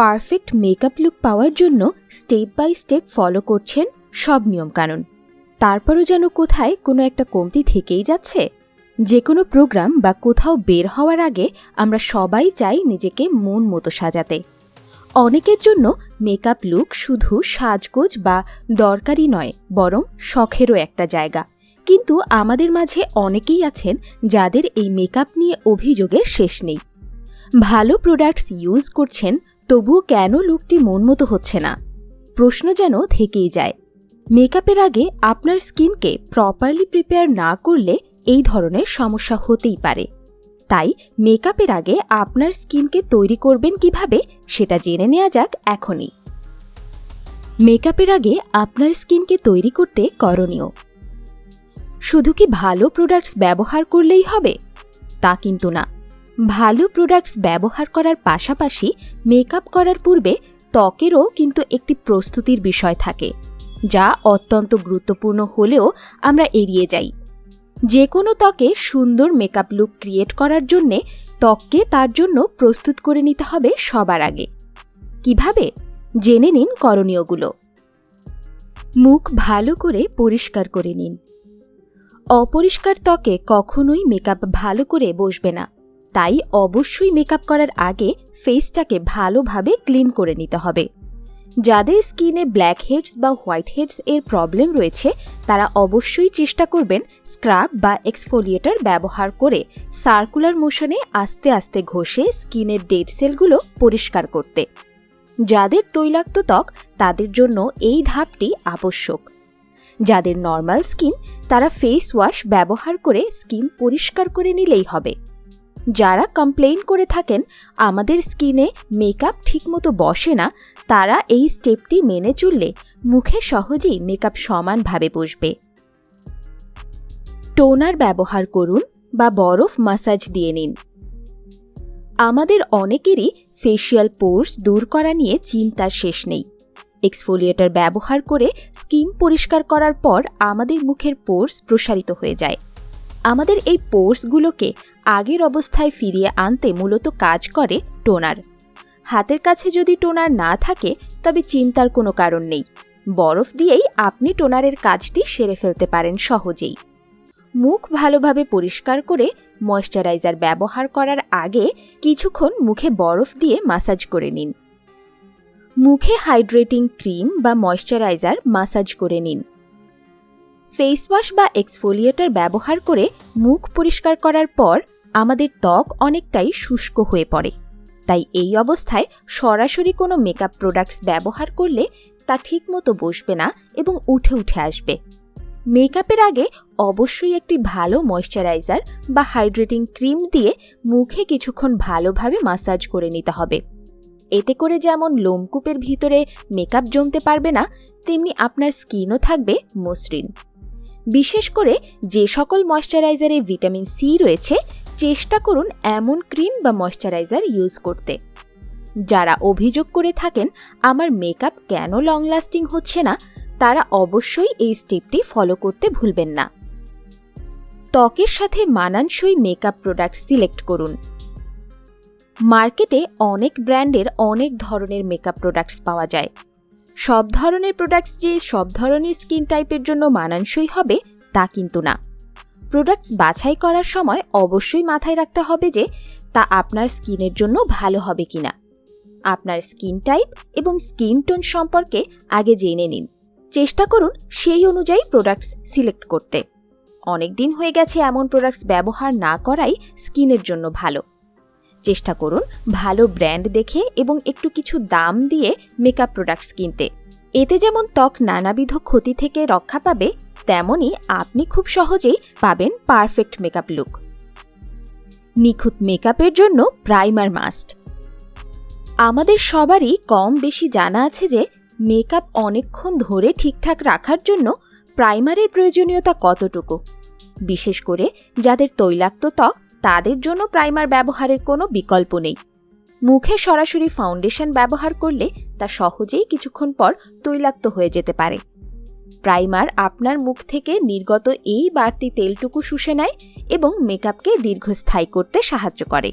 Perfect makeup look পাওয়ার জন্য step by step follow করছেন সব নিয়মকানুন। তারপরও যেন কোথায় কোনো একটা কমতি থেকেই যাচ্ছে। যে কোনো প্রোগ্রাম বা কোথাও বের হওয়ার আগে আমরা সবাই চাই নিজেকে মন মতো সাজাতে। অনেকের জন্য মেকআপ লুক শুধু সাজগোজ বা দরকারি নয়, বরং শখেরও একটা জায়গা। কিন্তু আমাদের মাঝে অনেকেই আছেন যাদের এই মেকআপ নিয়ে অভিযোগের শেষ নেই। ভালো প্রোডাক্টস ইউজ করছেন তবুও কেন লুকটি মন মতো হচ্ছে না? প্রশ্ন যেন থেকেই যায়। মেকআপের আগে আপনার স্কিনকে প্রপারলি প্রিপেয়ার না করলে এই ধরনের সমস্যা হতেই পারে। তাই মেকআপের আগে আপনার স্কিনকে তৈরি করবেন কীভাবে সেটা জেনে নেওয়া যাক এখনই। মেকআপের আগে আপনার স্কিনকে তৈরি করতে করণীয়। শুধু কি ভালো প্রোডাক্টস ব্যবহার করলেই হবে? তা কিন্তু না। ভালো প্রোডাক্টস ব্যবহার করার পাশাপাশি মেকআপ করার পূর্বে ত্বকেরও কিন্তু একটি প্রস্তুতির বিষয় থাকে, যা অত্যন্ত গুরুত্বপূর্ণ হলেও আমরা এড়িয়ে যাই। যে কোনো ত্বকে সুন্দর মেকআপ লুক ক্রিয়েট করার জন্যে ত্বককে তার জন্য প্রস্তুত করে নিতে হবে সবার আগে। কীভাবে? জেনে নিন করণীয়গুলো। মুখ ভালো করে পরিষ্কার করে নিন। অপরিষ্কার ত্বকে কখনোই মেকআপ ভালো করে বসবে না। তাই অবশ্যই মেকআপ করার আগে ফেসটাকে ভালোভাবে ক্লিন করে নিতে হবে। যাদের স্কিনে ব্ল্যাক হেডস বা হোয়াইট হেডস এর প্রবলেম রয়েছে, তারা অবশ্যই চেষ্টা করবেন স্ক্রাব বা এক্সফোলিয়েটার ব্যবহার করে সার্কুলার মোশনে আস্তে আস্তে ঘষে স্কিনের ডেড সেলগুলো পরিষ্কার করতে। যাদের তৈলাক্ত ত্বক, তাদের জন্য এই ধাপটি আবশ্যক। যাদের নর্মাল স্কিন তারা ফেস ওয়াশ ব্যবহার করে স্কিন পরিষ্কার করে নিলেই হবে। যারা কমপ্লেন করে থাকেন, আমাদের স্কিনে মেকআপ ঠিকমতো বসে না, তারা এই স্টেপটি মেনে চললে মুখে সহজেই মেকআপ সমানভাবে বসবে। টোনার ব্যবহার করুন বা বরফ মাসাজ দিয়ে নিন। আমাদের অনেকেরই ফেশিয়াল পোর্স দূর করা নিয়ে চিন্তার শেষ নেই। এক্সফোলিয়েটার ব্যবহার করে স্কিন পরিষ্কার করার পর আমাদের মুখের পোর্স প্রসারিত হয়ে যায়। আমাদের এই পোর্সগুলোকে আগের অবস্থায় ফিরিয়ে আনতে মূলত কাজ করে টোনার। হাতের কাছে যদি টোনার না থাকে, তবে চিন্তার কোনো কারণ নেই। বরফ দিয়েই আপনি টোনারের কাজটি সেরে ফেলতে পারেন সহজেই। মুখ ভালোভাবে পরিষ্কার করে ময়শ্চারাইজার ব্যবহার করার আগে কিছুক্ষণ মুখে বরফ দিয়ে মাসাজ করে নিন। মুখে হাইড্রেটিং ক্রিম বা ময়শ্চারাইজার মাসাজ করে নিন। ফেস ওয়াশ বা এক্সফোলিয়েটার ব্যবহার করে মুখ পরিষ্কার করার পর আমাদের ত্বক অনেকটাই শুষ্ক হয়ে পড়ে। তাই এই অবস্থায় সরাসরি কোনো মেকআপ প্রোডাক্টস ব্যবহার করলে তা ঠিকমতো বসবে না এবং উঠে উঠে আসবে। মেকআপের আগে অবশ্যই একটি ভালো ময়শ্চারাইজার বা হাইড্রেটিং ক্রিম দিয়ে মুখে কিছুক্ষণ ভালোভাবে মাসাজ করে নিতে হবে। এতে করে যেমন লোমকূপের ভিতরে মেকআপ জমতে পারবে না, তেমনি আপনার স্কিনও থাকবে মসৃণ। বিশেষ করে যে সকল ময়শ্চারাইজারে ভিটামিন সি রয়েছে, চেষ্টা করুন এমন ক্রিম বা ময়শ্চারাইজার ইউজ করতে। যারা অভিযোগ করে থাকেন, আমার মেকআপ কেন লং লাস্টিং হচ্ছে না? তারা অবশ্যই এই স্টেপটি ফলো করতে ভুলবেন না। ত্বকের সাথে মানানসই মেকআপ প্রোডাক্ট সিলেক্ট করুন। মার্কেটে অনেক ব্র্যান্ডের অনেক ধরনের মেকআপ প্রোডাক্টস পাওয়া যায়। সব ধরনের প্রোডাক্টস যে সব ধরনের স্কিন টাইপের জন্য মানানসই হবে, তা কিন্তু না। প্রোডাক্টস বাছাই করার সময় অবশ্যই মাথায় রাখতে হবে যে, তা আপনার স্কিনের জন্য ভালো হবে কিনা। আপনার স্কিন টাইপ এবং স্কিন টোন সম্পর্কে আগে জেনে নিন। চেষ্টা করুন সেই অনুযায়ী প্রোডাক্টস সিলেক্ট করতে। অনেক দিন হয়ে গেছে এমন প্রোডাক্টস ব্যবহার না করাই স্কিনের জন্য ভালো। চেষ্টা করুন ভালো ব্র্যান্ড দেখে এবং একটু কিছু দাম দিয়ে মেকআপ প্রোডাক্টস কিনতে। এতে যেমন ত্বক নানাবিধ ক্ষতি থেকে রক্ষা পাবে তেমনই আপনি খুব সহজেই পাবেন পারফেক্ট মেকআপ লুক নিখুঁত মেকআপের জন্য প্রাইমার মাস্ট আমাদের সবারই কম বেশি জানা আছে যে মেকআপ অনেকক্ষণ ধরে ঠিকঠাক রাখার জন্য প্রাইমারের প্রয়োজনীয়তা কতটুকু। বিশেষ করে যাদের তৈলাক্ত ত্বক তাদের জন্য প্রাইমার ব্যবহারের কোনো বিকল্প নেই। মুখে সরাসরি ফাউন্ডেশন ব্যবহার করলে তা সহজেই কিছুক্ষণ পর তৈলাক্ত হয়ে যেতে পারে। প্রাইমার আপনার মুখ থেকে নির্গত এই বাড়তি তেলটুকু শুষে নেয় এবং মেকআপকে দীর্ঘস্থায়ী করতে সাহায্য করে।